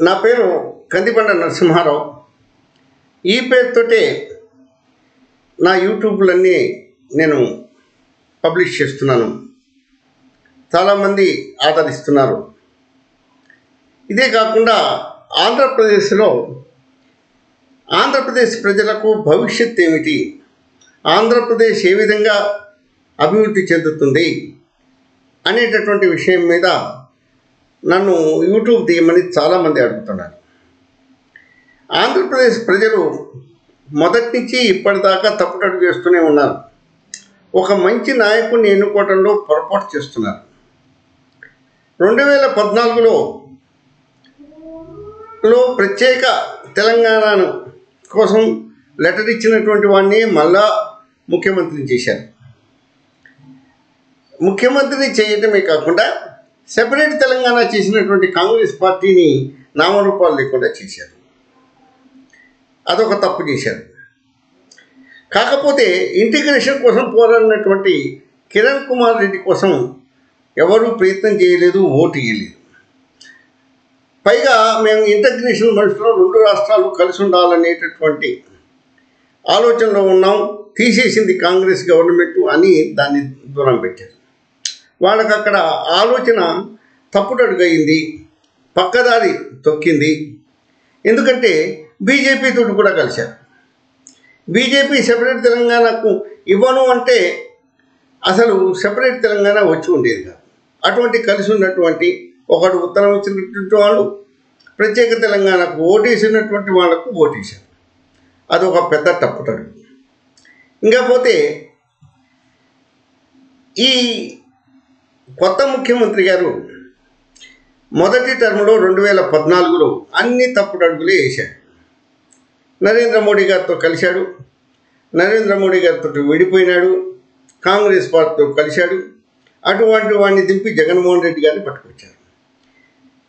నా పేరు కందిబండ నరసింహారావు. ఈ పేరుతోటే నా యూట్యూబ్లన్నీ నేను పబ్లిష్ చేస్తున్నాను. చాలామంది ఆదరిస్తున్నారు. ఇదే కాకుండా ఆంధ్రప్రదేశ్లో ఆంధ్రప్రదేశ్ ప్రజలకు భవిష్యత్ ఏమిటి? ఆంధ్రప్రదేశ్ ఏ విధంగా అభివృద్ధి చెందుతుంది అనేటటువంటి విషయం మీద నన్ను యూట్యూబ్ తీయమని చాలామంది అడుగుతున్నారు. ఆంధ్రప్రదేశ్ ప్రజలు మొదటి నుంచి ఇప్పటిదాకా తప్పుటడు చేస్తూనే ఉన్నారు. ఒక మంచి నాయకుడిని ఎన్నుకోవడంలో పొరపాటు చేస్తున్నారు. రెండు వేల పద్నాలుగులో లో ప్రత్యేక తెలంగాణను కోసం లెటర్ ఇచ్చినటువంటి వాడిని మళ్ళా ముఖ్యమంత్రిని చేశారు. ముఖ్యమంత్రిని చేయటమే కాకుండా సెపరేట్ తెలంగాణ చేసినటువంటి కాంగ్రెస్ పార్టీని నామరూపాలు లేకుండా చేశారు. అదొక తప్పు చేశారు. కాకపోతే ఇంటిగ్రేషన్ కోసం పోరాడినటువంటి కిరణ్ కుమార్ రెడ్డి కోసం ఎవరూ ప్రయత్నం చేయలేదు ఓటు వేయలేదు పైగా మేము ఇంటగ్రేషన్ మనుషులు రెండు రాష్ట్రాలు కలిసి ఉండాలనేటటువంటి ఆలోచనలో ఉన్నాం. తీసేసింది కాంగ్రెస్ గవర్నమెంట్ అని దాన్ని దూరం పెట్టారు. వాళ్ళకి అక్కడ ఆలోచన తప్పుడడుగయింది పక్కదారి తొక్కింది. ఎందుకంటే బీజేపీ తోటి కూడా కలిశారు. బీజేపీ సెపరేట్ తెలంగాణకు ఇవ్వను అంటే అసలు సెపరేట్ తెలంగాణ వచ్చి ఉండేది కాదు. అటువంటి కలిసి ఉన్నటువంటి ఒకడు ఉత్తరం ఇచ్చినటువంటి వాళ్ళు ప్రత్యేక తెలంగాణకు ఓటేసినటువంటి వాళ్ళకు ఓటేశారు. అది ఒక పెద్ద తప్పుటడు ఇంకా పోతే ఈ కొత్త ముఖ్యమంత్రి గారు మొదటి టర్మ్లో రెండు వేల పద్నాలుగులో అన్ని తప్పుడు అడుగులే వేశాడు. నరేంద్ర మోడీ గారితో కలిశాడు. నరేంద్ర మోడీ గారితో విడిపోయినాడు. కాంగ్రెస్ పార్టీతో కలిశాడు. అటువంటి వాడిని దింపి జగన్మోహన్ రెడ్డి గారిని పట్టుకొచ్చారు.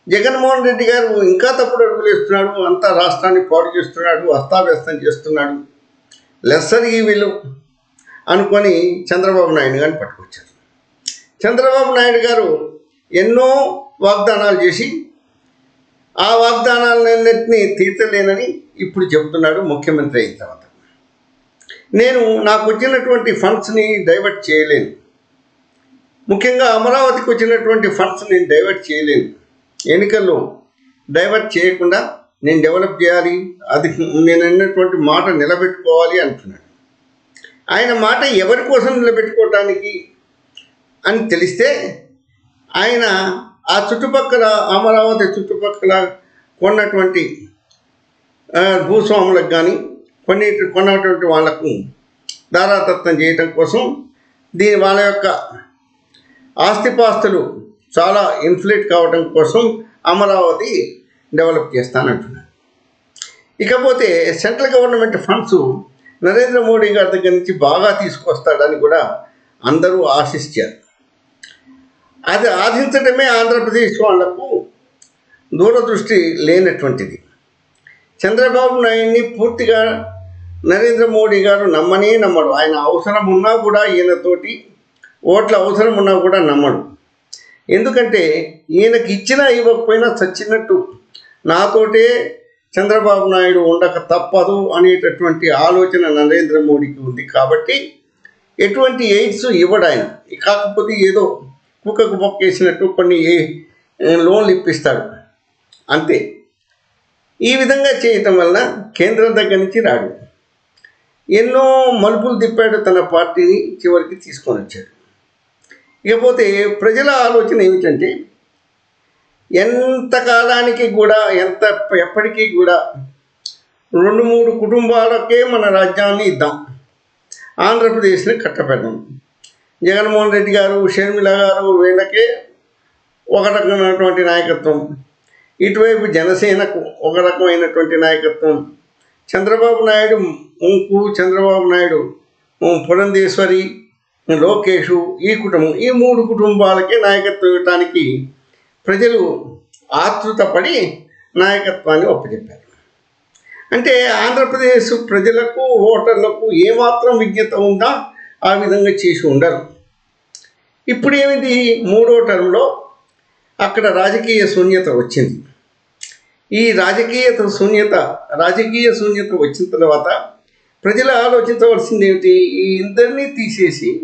జగన్మోహన్ రెడ్డి గారు ఇంకా తప్పుడు అడుగులు వేస్తున్నాడు. అంతా రాష్ట్రాన్ని పాడు చేస్తున్నాడు. అస్తావ్యస్తం చేస్తున్నాడు. లెస్సర్ వీళ్ళు అనుకొని చంద్రబాబు నాయుడు గారిని పట్టుకొచ్చారు. చంద్రబాబు నాయుడు గారు ఎన్నో వాగ్దానాలు చేసి ఆ వాగ్దానాలన్నింటినీ తీర్చలేనని ఇప్పుడు చెప్తున్నాడు ముఖ్యమంత్రి అయిన తర్వాత. నేను నాకు వచ్చినటువంటి ఫండ్స్ని డైవర్ట్ చేయలేను. ముఖ్యంగా అమరావతికి వచ్చినటువంటి ఫండ్స్ నేను డైవర్ట్ చేయలేను. ఎన్నికల్లో డైవర్ట్ చేయకుండా నేను డెవలప్ చేయాలి అది నేను అన్నటువంటి మాట నిలబెట్టుకోవాలి అంటున్నాడు. ఆయన మాట ఎవరి కోసం నిలబెట్టుకోవటానికి అని తెలిస్తే ఆయన ఆ చుట్టుపక్కల అమరావతి చుట్టుపక్కల కొన్నటువంటి భూస్వాములకు కానీ కొన్ని కొన్నటువంటి వాళ్ళకు దారాతత్వం చేయటం కోసం దీని వాళ్ళ యొక్క ఆస్తిపాస్తులు చాలా ఇన్ఫ్లేట్ కావడం కోసం అమరావతి డెవలప్ చేస్తానంటున్నారు. ఇకపోతే central government funds Narendra Modi గారి దగ్గర నుంచి బాగా తీసుకొస్తాడని కూడా అందరూ ఆశించారు. అది ఆధించటమే ఆంధ్రప్రదేశ్ వాళ్ళకు దూరదృష్టి లేనటువంటిది. చంద్రబాబు నాయుడిని పూర్తిగా నరేంద్ర మోడీ గారు నమ్మనే నమ్మడు. ఆయన అవసరం ఉన్నా కూడా ఈయనతోటి ఓట్ల అవసరం ఉన్నా కూడా నమ్మడు. ఎందుకంటే ఈయనకి ఇచ్చినా ఇవ్వకపోయినా చచ్చినట్టు నాతోటే చంద్రబాబు నాయుడు ఉండక తప్పదు అనేటటువంటి ఆలోచన నరేంద్ర మోడీకి ఉంది కాబట్టి ఎటువంటి ఎయిడ్స్ ఇవ్వడాయన కాకపోతే ఏదో కుక్కకు పొక్కేసినట్టు కొన్ని లోన్లు ఇప్పిస్తాడు. అంతే. ఈ విధంగా చేయటం వలన కేంద్రం దగ్గర నుంచి రాడు. ఎన్నో మలుపులు తిప్పాడు తన పార్టీని చివరికి తీసుకొని వచ్చాడు. ఇకపోతే ప్రజల ఆలోచన ఏమిటంటే ఎంత కాలానికి కూడా ఎంత ఎప్పటికీ కూడా రెండు మూడు కుటుంబాలకే మన రాజ్యాన్ని ఇద్దాం. ఆంధ్రప్రదేశ్ని కట్టపెడదాం జగన్మోహన్ రెడ్డి గారు షర్మిల గారు వీళ్ళకే ఒక రకమైనటువంటి నాయకత్వం. ఇటువైపు జనసేనకు ఒక రకమైనటువంటి నాయకత్వం. చంద్రబాబు నాయుడు ముంకు చంద్రబాబు నాయుడు పురంధేశ్వరి లోకేషు ఈ కుటుంబం ఈ మూడు కుటుంబాలకే నాయకత్వం ఇవ్వటానికి ప్రజలు ఆతృతపడి నాయకత్వాన్ని ఒప్పచెప్పారు. అంటే ఆంధ్రప్రదేశ్ ప్రజలకు ఓటర్లకు ఏమాత్రం విజ్ఞత ఉందా? ఆ విధంగా చేసి ఉండరు. ఇప్పుడు ఏమిటి మూడో టర్మ్లో అక్కడ రాజకీయ శూన్యత వచ్చింది. ఈ రాజకీయత శూన్యత రాజకీయ శూన్యత వచ్చిన తర్వాత ప్రజలు ఆలోచించవలసింది ఏమిటి? ఈ ఇద్దరినీ తీసేసి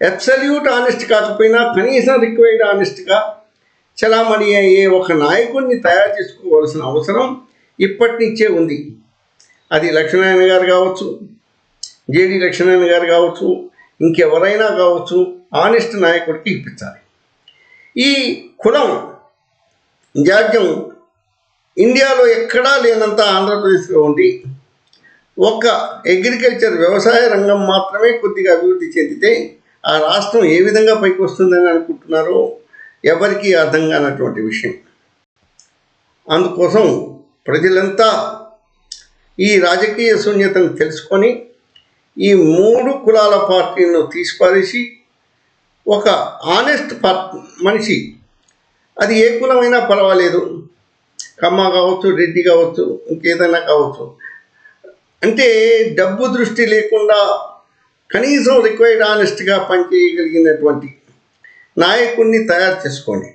అబ్సల్యూట్ ఆనెస్ట్ కాకపోయినా కనీసం రిక్వైర్డ్ ఆనెస్ట్గా చలామణి అయ్యే ఒక నాయకుడిని తయారు చేసుకోవాల్సిన అవసరం ఇప్పటి నుంచే ఉంది. అది లక్ష్మీనారాయణ గారు కావచ్చు జేడి లక్ష్మీనారాయణ గారు కావచ్చు ఇంకెవరైనా కావచ్చు ఆనెస్ట్ నాయకుడికి ఇప్పించాలి. ఈ కులం జాడ్యం ఇండియాలో ఎక్కడా లేనంత ఆంధ్రప్రదేశ్లో ఉండి ఒక్క అగ్రికల్చర్ వ్యవసాయ రంగం మాత్రమే కొద్దిగా అభివృద్ధి చెందితే ఆ రాష్ట్రం ఏ విధంగా పైకి వస్తుందని అనుకుంటున్నారో ఎవరికీ అర్థం కానటువంటి విషయం. అందుకోసం ప్రజలంతా ఈ రాజకీయ శూన్యతను తెలుసుకొని ఈ మూడు కులాల పార్టీలను తీసిపారేసి ఒక ఆనెస్ట్ పార్ మనిషి. అది ఏ కులమైనా పర్వాలేదు. కమ్మ కావచ్చు రెడ్డి కావచ్చు ఇంకేదైనా కావచ్చు. అంటే డబ్బు దృష్టి లేకుండా కనీసం రిక్వైర్డ్ ఆనెస్ట్గా పనిచేయగలిగినటువంటి నాయకుడిని తయారు చేసుకోండి.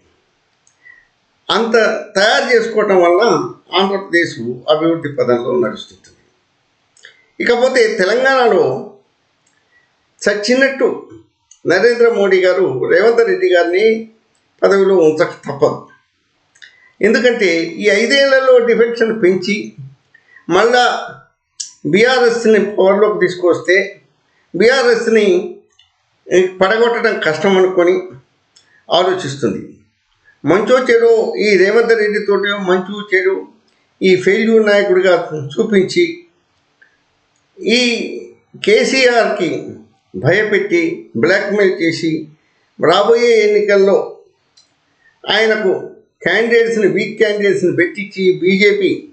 అంత తయారు చేసుకోవటం వల్ల ఆంధ్రప్రదేశ్ అభివృద్ధి పదంలో నడుస్తుంది. ఇకపోతే తెలంగాణలో చచ్చినట్టు నరేంద్ర మోడీ గారు రేవంత్ రెడ్డి గారిని పదవిలో ఉంచక తప్పదు. ఎందుకంటే ఈ ఐదేళ్ళలో డిఫెక్షన్ పెంచి మళ్ళా బీఆర్ఎస్ని పవర్లోకి తీసుకొస్తే బీఆర్ఎస్ని పడగొట్టడం కష్టం అనుకొని ఆలోచిస్తుంది. మంచో చెడు ఈ రేవంత్ రెడ్డితోటి మంచు చెడు ఈ ఫెయిల్యూర్ నాయకుడిగా చూపించి ఈ కేసీఆర్కి భయపెట్టి బ్లాక్మెయిల్ చేసి రాబోయే ఎన్నికల్లో ఆయనకు క్యాండిడేట్స్ని వీక్ క్యాండిడేట్స్ని పెట్టించి బీజేపీ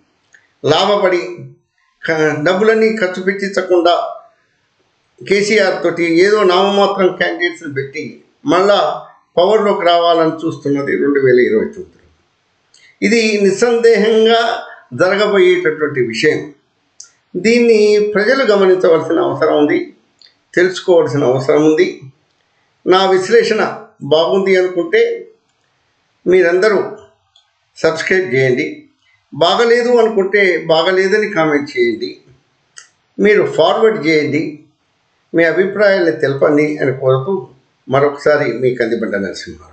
లాభపడి డబ్బులన్నీ ఖర్చు పెట్టించకుండా కేసీఆర్ తోటి ఏదో నామమాత్రం క్యాండిడేట్స్ని పెట్టి మళ్ళా పవర్లోకి రావాలని చూస్తున్నది రెండు వేల ఇరవై తొమ్మిదిలో. ఇది నిస్సందేహంగా జరగబోయేటటువంటి విషయం. దీన్ని ప్రజలు గమనించవలసిన అవసరం ఉంది తెలుసుకోవాల్సిన అవసరం ఉంది. నా విశ్లేషణ బాగుంది అనుకుంటే మీరందరూ సబ్స్క్రైబ్ చేయండి. బాగలేదు అనుకుంటే బాగలేదని కామెంట్ చేయండి. మీరు ఫార్వర్డ్ చేయండి. మీ అభిప్రాయాన్ని తెలపండి అని కోరుతూ మరొకసారి మీ కందిబండ నరసింహారావు.